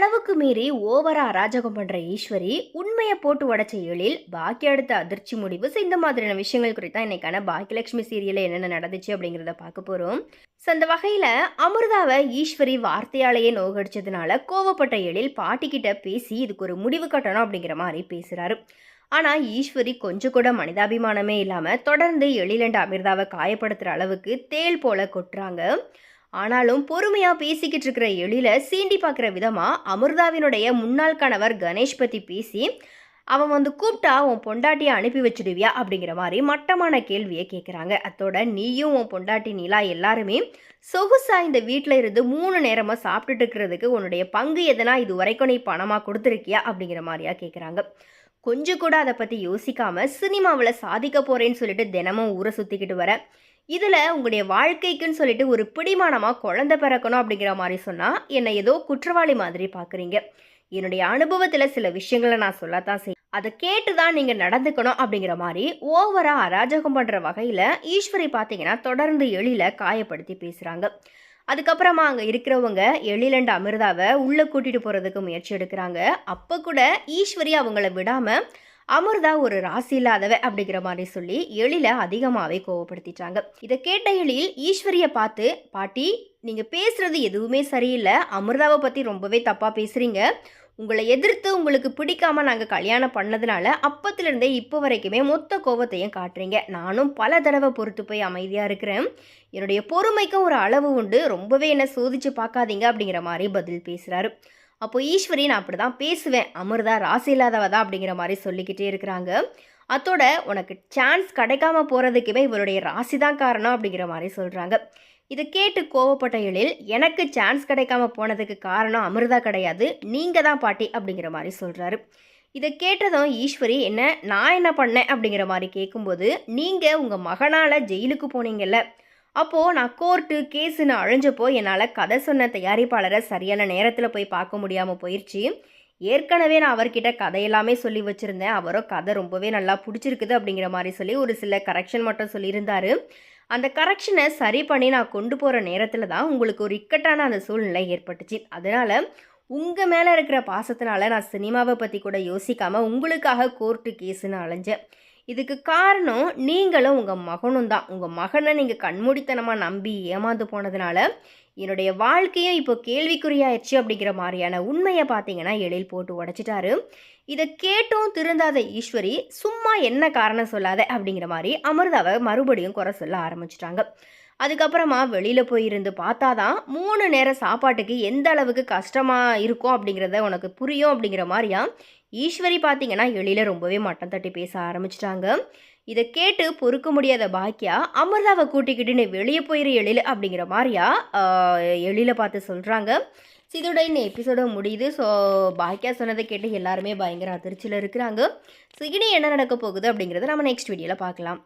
அளவுக்கு மீறி ஓவரா அராஜகம் பண்ற ஈஸ்வரி உண்மையை போட்டு உடைச்ச எழில் பாக்கி அடுத்த அதிர்ச்சி முடிவு. இந்த மாதிரியான விஷயங்கள் குறித்தான் இன்னைக்கான பாக்கியலட்சுமி சீரியல்ல என்னென்ன நடந்துச்சு அப்படிங்கிறத பார்க்க போறோம். ஸோ அந்த வகையில அமிர்தாவை ஈஸ்வரி வார்த்தையாலேயே நோகடிச்சதுனால கோவப்பட்ட எழில் பாட்டிக்கிட்ட பேசி இதுக்கு ஒரு முடிவு கட்டணும் அப்படிங்கிற மாதிரி பேசுறாரு. ஆனா ஈஸ்வரி கொஞ்சம் கூட மனிதாபிமானமே இல்லாம தொடர்ந்து எழிலண்ட அமிர்தாவை காயப்படுத்துற அளவுக்கு தேள் போல கொட்டுறாங்க. ஆனாலும் பொறுமையாக பேசிக்கிட்டு இருக்கிற எழில சீண்டி பார்க்குற விதமாக அமிர்தாவினுடைய முன்னாள் கணவர் கணேஷ் பற்றி பேசி அவன் வந்து கூப்பிட்டா உன் பொண்டாட்டியை அனுப்பி வச்சிடுவியா? அப்படிங்கிற மாதிரி மட்டமான கேள்வியை கேட்குறாங்க அத்தோட நீயும் உன் பொண்டாட்டி நிலா எல்லாருமே சொகுசாக இந்த வீட்டில் இருந்து மூணு நேரமாக சாப்பிட்டுட்டு இருக்கிறதுக்கு உன்னுடைய பங்கு எதனா இது வரைக்கும் நீ பணமாக கொடுத்துருக்கியா? அப்படிங்கிற மாதிரியா கேட்குறாங்க கொஞ்சம் கூட அதை பற்றி யோசிக்காமல் சினிமாவில் சாதிக்க போகிறேன்னு சொல்லிட்டு தினமும் ஊரை சுற்றிக்கிட்டு வர இதில் உங்களுடைய வாழ்க்கைக்குன்னு சொல்லிட்டு ஒரு பிடிமானமாக குழந்த பிறக்கணும் அப்படிங்கிற மாதிரி சொன்னால் என்னை ஏதோ குற்றவாளி மாதிரி பார்க்குறீங்க என்னுடைய அனுபவத்தில் சில விஷயங்களை நான் சொல்லத்தான் செய்ய அதை கேட்டு தான் நீங்கள் நடந்துக்கணும் அப்படிங்கிற மாதிரி ஓவராக அராஜகம் பண்ணுற வகையில் ஈஸ்வரி பார்த்தீங்கன்னா தொடர்ந்து எழில காயப்படுத்தி பேசுகிறாங்க அதுக்கப்புறமா அங்கே இருக்கிறவங்க எழிலண்ட அமிர்தாவை உள்ளே கூட்டிகிட்டு போகிறதுக்கு முயற்சி எடுக்கிறாங்க. அப்போ கூட ஈஸ்வரி அவங்கள விடாமல் அமிர்தா ஒரு ராசி இல்லாதவ அப்படிங்கிற மாதிரி சொல்லி எழில அதிகமாகவே கோவப்படுத்திட்டாங்க. இதை கேட்ட எழில் ஈஸ்வரியை பார்த்து பாட்டி நீங்கள் பேசுறது எதுவுமே சரியில்லை. அமிர்தாவை பற்றி ரொம்பவே தப்பாக பேசுகிறீங்க உங்களை எதிர்த்து உங்களுக்கு பிடிக்காம நாங்கள் கல்யாணம் பண்ணதுனால அப்பத்துலேருந்தே இப்போ வரைக்குமே மொத்த கோவத்தையும் காட்டுறீங்க. நானும் பல தடவை பொறுத்து போய் அமைதியாக இருக்கிறேன். என்னுடைய பொறுமைக்கும் ஒரு அளவு உண்டு. ரொம்பவே என்னை சோதிச்சு பார்க்காதீங்க அப்படிங்கிற மாதிரி பதில் பேசுகிறாரு அப்போ ஈஸ்வரி நான் அப்படி தான் பேசுவேன். அமிர்தா ராசி இல்லாதவ தான் அப்படிங்கிற மாதிரி சொல்லிக்கிட்டே இருக்கிறாங்க. அத்தோட உனக்கு சான்ஸ் கிடைக்காம போகிறதுக்குமே இவருடைய ராசி தான் காரணம் அப்படிங்கிற மாதிரி சொல்கிறாங்க இதை கேட்டு கோவப்பட்ட எழில் எனக்கு சான்ஸ் கிடைக்காம போனதுக்கு காரணம் அமிர்தா கிடையாது. நீங்கள் தான் பாட்டி அப்படிங்கிற மாதிரி சொல்கிறாரு இதை கேட்டதும் ஈஸ்வரி என்ன நான் என்ன பண்ணேன் அப்படிங்கிற மாதிரி கேட்கும்போது நீங்கள் உங்கள் மகனால் ஜெயிலுக்கு போனீங்கல்ல அப்போது நான் கோர்ட்டு கேஸுன்னு அழிஞ்சப்போ என்னால் கதை சொன்ன தயாரிப்பாளரை சரியான நேரத்தில் போய் பார்க்க முடியாமல் போயிடுச்சு ஏற்கனவே நான் அவர்கிட்ட கதையெல்லாமே சொல்லி வச்சுருந்தேன். அவரோ கதை ரொம்பவே நல்லா பிடிச்சிருக்குது அப்படிங்கிற மாதிரி சொல்லி ஒரு சில கரெக்ஷன் மட்டும் சொல்லியிருந்தார். அந்த கரெக்ஷனை சரி பண்ணி நான் கொண்டு போகிற நேரத்தில் தான் உங்களுக்கு ஒரு இக்கட்டான அந்த சூழ்நிலை ஏற்பட்டுச்சு. அதனால் உங்கள் மேலே இருக்கிற பாசத்தினால நான் சினிமாவை பற்றி கூட யோசிக்காமல் உங்களுக்காக கோர்ட்டு கேஸுன்னு அலைஞ்சேன் இதுக்கு காரணம் நீங்களும் உங்கள் மகனும் தான். உங்கள் மகனை நீங்கள் கண்மூடித்தனமாக நம்பி ஏமாந்து போனதுனால என்னுடைய வாழ்க்கையும் இப்போ கேள்விக்குறியாயிடுச்சு அப்படிங்கிற மாதிரியான உண்மையை பார்த்தீங்கன்னா எழில் போட்டு உடைச்சிட்டாரு. இதை கேட்டும் திருந்தாத ஈஸ்வரி சும்மா என்ன காரணம் சொல்லாத அப்படிங்கிற மாதிரி அமிர்தாவை மறுபடியும் குறை சொல்ல ஆரம்பிச்சிட்டாங்க. அதுக்கப்புறமா வெளியில் போயிருந்து பார்த்தா தான் மூணு நேரம் சாப்பாட்டுக்கு எந்த அளவுக்கு கஷ்டமாக இருக்கும் அப்படிங்கிறத உனக்கு புரியும் அப்படிங்கிற மாதிரியா ஈஸ்வரி பார்த்தீங்கன்னா எழில ரொம்பவே மட்டம் தட்டி பேச ஆரம்பிச்சிட்டாங்க. இதை கேட்டு பொறுக்க முடியாத பாக்கியா அமிர்தாவை கூட்டிக்கிட்டு நீ வெளியே போயிரு எழில் அப்படிங்கிற மாதிரியா எழில பார்த்து சொல்கிறாங்க ஸோ இதோட இந்த எபிசோட முடியுது. ஸோ பாக்கியா சொன்னதை கேட்டு எல்லாருமே பயங்கர அதிர்ச்சியில் இருக்கிறாங்க. ஸோ இனி என்ன நடக்க போகுது அப்படிங்கிறத நம்ம நெக்ஸ்ட் வீடியோவில் பார்க்கலாம்.